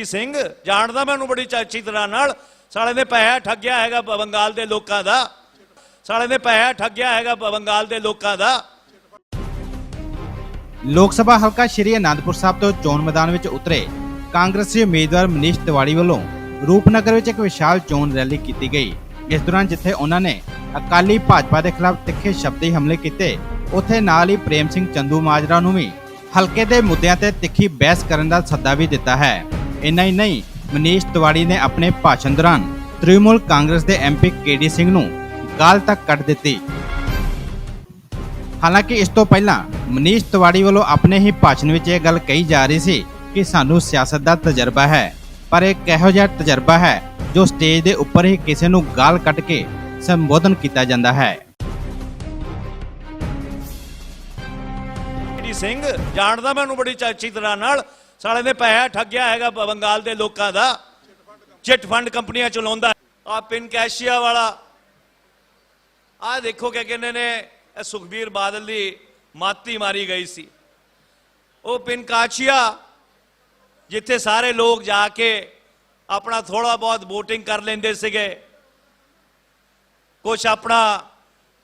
ਕੇਡੀ ਸਿੰਘ, ਜਾਣਦਾ ਮੈਂ ਉਹਨੂੰ ਬੜੀ ਚ- ਤਰ੍ਹਾਂ ਨਾਲ। ਸਾਲੇ ਨੇ ਪੈਸਾ ਠੱਗਿਆ ਹੈਗਾ ਬੰਗਾਲ ਦੇ ਲੋਕਾਂ ਦਾ। ਸਾਲੇ ਨੇ ਪੈਸਾ ਠੱਗਿਆ ਹੈਗਾ ਬੰਗਾਲ ਦੇ ਲੋਕਾਂ ਦਾ। ਲੋਕ ਸਭਾ ਹਲਕਾ ਸ਼੍ਰੀ ਅਨੰਦਪੁਰ ਸਾਹਿਬ ਤੋਂ ਚੋਣ ਮੈਦਾਨ ਵਿੱਚ ਉਤਰੇ। ਕਾਂਗਰਸੀ ਉਮੀਦਵਾਰ ਮਨੀਸ਼ ਤਿਵਾੜੀ ਵੱਲੋਂ ਰੂਪਨਗਰ ਵਿੱਚ ਇੱਕ ਵਿਸ਼ਾਲ ਚੋਣ ਰੈਲੀ ਕੀਤੀ ਗਈ। ਇਸ ਦੌਰਾਨ ਜਿੱਥੇ ਉਹਨਾਂ ਨੇ ਅਕਾਲੀ ਭਾਜਪਾ ਦੇ ਖਿਲਾਫ ਤਿੱਖੇ ਸ਼ਬਦੀ ਹਮਲੇ ਕੀਤੇ, ਉੱਥੇ ਨਾਲ ਹੀ ਪ੍ਰੇਮ ਸਿੰਘ ਚੰਦੂ ਮਾਜਰਾ ਨੂੰ ਵੀ ਹਲਕੇ ਦੇ ਮੁੱਦਿਆਂ ਤੇ ਤਿੱਖੀ ਬਹਿਸ ਕਰਨ ਦਾ ਸੱਦਾ ਵੀ ਦਿੱਤਾ ਹੈ। ਇੰਨਾ ਹੀ ਨਹੀਂ, ਮਨੀਸ਼ ਤਿਵਾੜੀ ਨੇ ਆਪਣੇ ਭਾਸ਼ਣ ਦੌਰਾਨ ਤ੍ਰਿਣਮੂਲ ਕਾਂਗਰਸ ਦੇ ਐਮਪੀ ਕੇਡੀ ਸਿੰਘ ਨੂੰ ਗਾਲ ਤੱਕ ਕੱਢ ਦਿੱਤੀ। ਹਾਲਾਂਕਿ ਇਸ ਤੋਂ ਪਹਿਲਾਂ ਮਨੀਸ਼ ਤਿਵਾੜੀ ਵੱਲੋਂ ਆਪਣੇ ਹੀ ਭਾਸ਼ਣ ਵਿੱਚ ਇਹ ਗੱਲ ਕਹੀ ਜਾ ਰਹੀ ਸੀ ਕਿ ਸਾਨੂੰ ਸਿਆਸਤ ਦਾ ਤਜਰਬਾ ਹੈ, ਪਰ ਇਹ ਕਿਹੋ ਜਿਹਾ ਤਜਰਬਾ ਹੈ ਜੋ ਸਟੇਜ ਦੇ ਉੱਪਰ ਹੀ ਕਿਸੇ ਨੂੰ ਗਾਲ ਕੱਢ ਕੇ ਸੰਬੋਧਨ ਕੀਤਾ ਜਾਂਦਾ ਹੈ। ਸਿੰਘ ਜਾਣਦਾ ਮੈਂ ਬੜੀ ਚ- ਤਰ੍ਹਾਂ ਨਾਲ ਸਾਲੇ ਨੇ ਪੈਸਾ ਠੱਗਿਆ ਹੈਗਾ ਬ- ਬੰਗਾਲ ਦੇ ਲੋਕਾਂ ਦਾ ਚਿੱਟ ਫੰਡ ਕੰਪਨੀਆਂ ਚਲਾਉਂਦਾ ਆ ਪਿਨ ਕੈਸ਼ੀਆ ਵਾਲਾ ਆ ਦੇਖੋ ਕਿ ਕਹਿੰਦੇ ਨੇ ਇਹ ਸੁਖਬੀਰ ਬਾਦਲ ਦੀ ਮਾਤੀ ਮਾਰੀ ਗਈ ਸੀ ਉਹ ਪਿਨ ਕਾਸ਼ੀਆ ਜਿੱਥੇ ਸਾਰੇ ਲੋਕ ਜਾ ਕੇ ਆਪਣਾ ਥੋੜਾ ਬਹੁਤ VOTING ਕਰ ਲੈਂਦੇ ਸੀਗੇ ਕੁਝ ਆਪਣਾ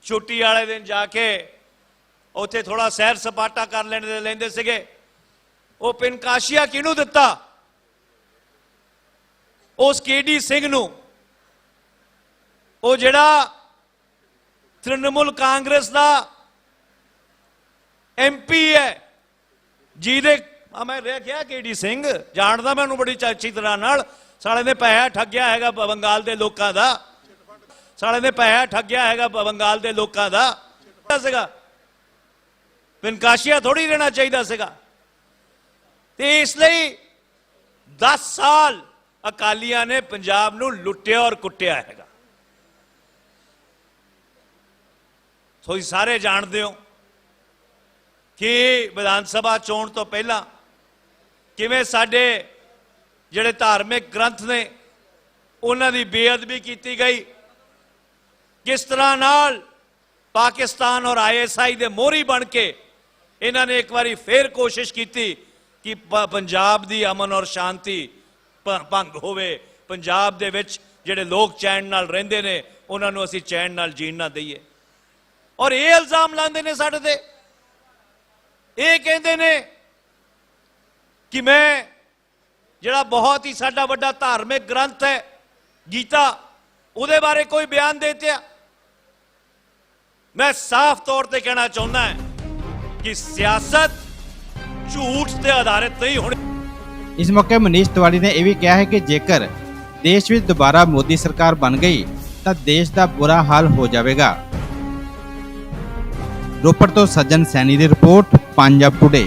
ਛੁੱਟੀ ਵਾਲੇ ਦਿਨ ਜਾ ਕੇ ਉੱਥੇ ਥੋੜਾ ਸੈਰ ਸਪਾਟਾ ਕਰ ਲੈਂਦੇ ਲੈਂਦੇ ਸੀਗੇ ਉਹ ਪਿਨਕਾਸ਼ੀਆ ਕਿਹਨੂੰ ਦਿੱਤਾ? ਉਸ ਕੇਡੀ ਸਿੰਘ ਨੂੰ। ਉਹ ਜਿਹੜਾ ਤ੍ਰਿਣਮੂਲ ਕਾਂਗਰਸ ਦਾ ਐਮਪੀ ਹੈ, ਜਿਹਦੇ ਆ ਮੈਂ ਦੇਖਿਆ ਕੇਡੀ ਸਿੰਘ, ਜਾਣਦਾ ਮੈਂ ਉਹਨੂੰ ਬੜੀ ਅੱਛੀ ਤਰ੍ਹਾਂ ਨਾਲ। ਸਾਲੇ ਨੇ ਪੈਸਾ ਠੱਗਿਆ ਹੈਗਾ ਬੰਗਾਲ ਦੇ ਲੋਕਾਂ ਦਾ। ਸਾਲੇ ਨੇ ਪੈਸਾ ਠੱਗਿਆ ਹੈਗਾ ਬੰਗਾਲ ਦੇ ਲੋਕਾਂ ਦਾ। ਸੀਗਾ ਪਿਨਕਾਸ਼ੀਆ ਥੋੜੀ ਰਹਿਣਾ ਚਾਹੀਦਾ ਸੀਗਾ। ਤੇ ਇਸ ਲਈ 10 ਸਾਲ ਅਕਾਲੀਆਂ ਨੇ ਪੰਜਾਬ ਨੂੰ ਲੁੱਟਿਆ ਔਰ ਕੁੱਟਿਆ ਹੈਗਾ। ਤੁਸੀਂ ਸਾਰੇ ਜਾਣਦੇ ਹੋ ਕਿ ਵਿਧਾਨ ਸਭਾ ਚੋਣ ਤੋਂ ਪਹਿਲਾਂ ਕਿਵੇਂ ਸਾਡੇ ਜਿਹੜੇ ਧਾਰਮਿਕ ਗ੍ਰੰਥ ਨੇ, ਉਹਨਾਂ ਦੀ ਬੇਅਦਬੀ ਕੀਤੀ ਗਈ। ਕਿਸ ਤਰ੍ਹਾਂ ਨਾਲ ਪਾਕਿਸਤਾਨ ਔਰ ਆਈਐਸਆਈ ਦੇ ਮੋਹਰੀ ਬਣ ਕੇ ਇਹਨਾਂ ਨੇ ਇੱਕ ਵਾਰੀ ਫੇਰ ਕੋਸ਼ਿਸ਼ ਕੀਤੀ ਕਿ ਪ- ਪੰਜਾਬ ਦੀ ਅਮਨ ਔਰ ਸ਼ਾਂਤੀ ਭ- ਭੰਗ ਹੋਵੇ। ਪੰਜਾਬ ਦੇ ਵਿੱਚ ਜਿਹੜੇ ਲੋਕ ਚੈਨ ਨਾਲ ਰਹਿੰਦੇ ਨੇ, ਉਹਨਾਂ ਨੂੰ ਅਸੀਂ ਚੈਨ ਨਾਲ ਜੀਣ ਨਾ ਦਈਏ। ਔਰ ਇਹ ਇਲਜ਼ਾਮ ਲਾਉਂਦੇ ਨੇ ਸਾਡੇ ਤੇ। ਇਹ ਕਹਿੰਦੇ ਨੇ ਕਿ ਮੈਂ ਜਿਹੜਾ ਬਹੁਤ ਹੀ ਸਾਡਾ ਵੱਡਾ ਧਾਰਮਿਕ ਗ੍ਰੰਥ ਹੈ, ਗੀਤਾ, ਉਹਦੇ ਬਾਰੇ ਕੋਈ ਬਿਆਨ ਦੇ ਦਿੱਤਾ। ਮੈਂ ਸਾਫ਼ ਤੌਰ ਤੇ ਕਹਿਣਾ ਚਾਹੁੰਦਾ ਹਾਂ ਕਿ ਸਿਆਸਤ ਝੂਠ ਤੇ ਆਧਾਰਿਤ ਨਹੀਂ ਹੋਣੀ ਇਸ ਮੌਕੇ ਮਨੀਸ਼ ਤਿਵਾੜੀ ਨੇ ਇਹ ਵੀ ਕਿਹਾ ਹੈ ਕਿ ਜੇਕਰ ਦੇਸ਼ ਵਿੱਚ ਦੁਬਾਰਾ ਮੋਦੀ ਸਰਕਾਰ ਬਣ ਗਈ, ਤਾਂ ਦੇਸ਼ ਦਾ ਬੁਰਾ ਹਾਲ ਹੋ ਜਾਵੇਗਾ। ਰੋਪੜ ਤੋਂ ਸੱਜਣ ਸੈਣੀ ਦੀ ਰਿਪੋਰਟ, ਪੰਜਾਬ ਟੁਡੇ